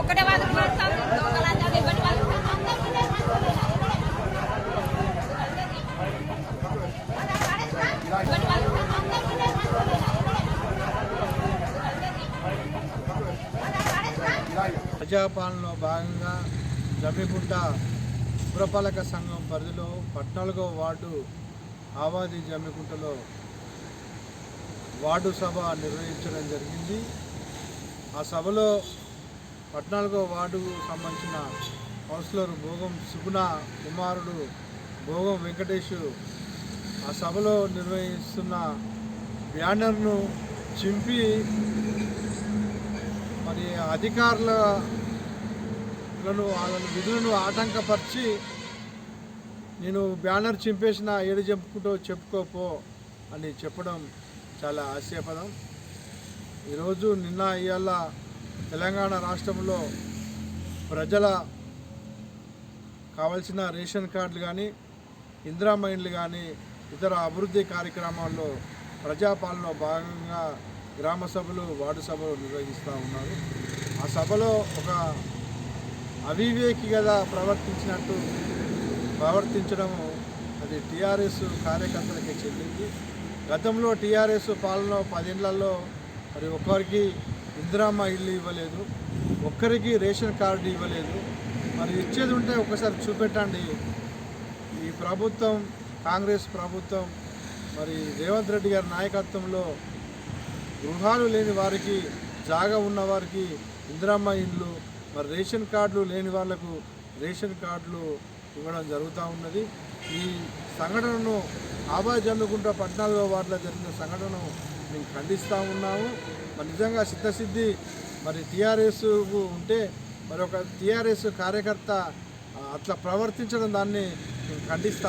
ఒక్కటే వాళ్ళు ప్రజాపాలనలో భాగంగా జమ్మికుంట పురపాలక సంఘం పరిధిలో పద్నాలుగో వార్డు ఆవాది జమ్మికుంటలో వార్డు సభ నిర్వహించడం జరిగింది. ఆ సభలో పద్నాలుగో వార్డుకు సంబంధించిన కౌన్సిలర్ భోగం సుగుణ కుమారుడు భోగం వెంకటేష్ ఆ సభలో నిర్వహిస్తున్న బ్యానర్ను చింపి మరి అధికారులను వాళ్ళ విధులను ఆటంకపరిచి నేను బ్యానర్ చింపేసిన ఏడు చెప్పుకుంటూ చెప్పుకోపో అని చెప్పడం చాలా ఆశ్చర్యపదం ఈరోజు నిన్న ఇవాళ తెలంగాణ రాష్ట్రంలో ప్రజల కావలసిన రేషన్ కార్డులు కానీ ఇందిరా మైండ్లు కానీ ఇతర అభివృద్ధి కార్యక్రమాల్లో ప్రజాపాలనలో భాగంగా గ్రామ సభలు వార్డు సభలు నిర్వహిస్తూ ఉన్నారు. ఆ సభలో ఒక అవివేకి కదా ప్రవర్తించినట్టు ప్రవర్తించడము అది టీఆర్ఎస్ కార్యకర్తలకి చెందింది గతంలో టీఆర్ఎస్ పాలన పదేళ్ళలో మరి ఒక్కరికి ఇందిరామ్మ ఇల్లు ఇవ్వలేదు ఒక్కరికి రేషన్ కార్డు ఇవ్వలేదు. మరి ఇచ్చేది ఉంటే ఒకసారి చూపెట్టండి. ఈ ప్రభుత్వం కాంగ్రెస్ ప్రభుత్వం మరి రేవంత్ రెడ్డి గారి నాయకత్వంలో గృహాలు లేని వారికి జాగా ఉన్న వారికి ఇందిరమ్మ ఇండ్లు మరి రేషన్ కార్డులు లేని వాళ్ళకు రేషన్ కార్డులు ఇవ్వడం జరుగుతూ ఉన్నది. ఈ సంఘటనను ఆబాద్ జమ్మికుంట పద్నాలుగో వార్డులో జరిగిన సంఘటనను మేము ఖండిస్తూ ఉన్నాము. మరి నిజంగా సిద్ధసిద్ధి మరి టీఆర్ఎస్ ఉంటే మరి ఒక టీఆర్ఎస్ కార్యకర్త అట్లా ప్రవర్తించడం దాన్ని మేము ఖండిస్తాం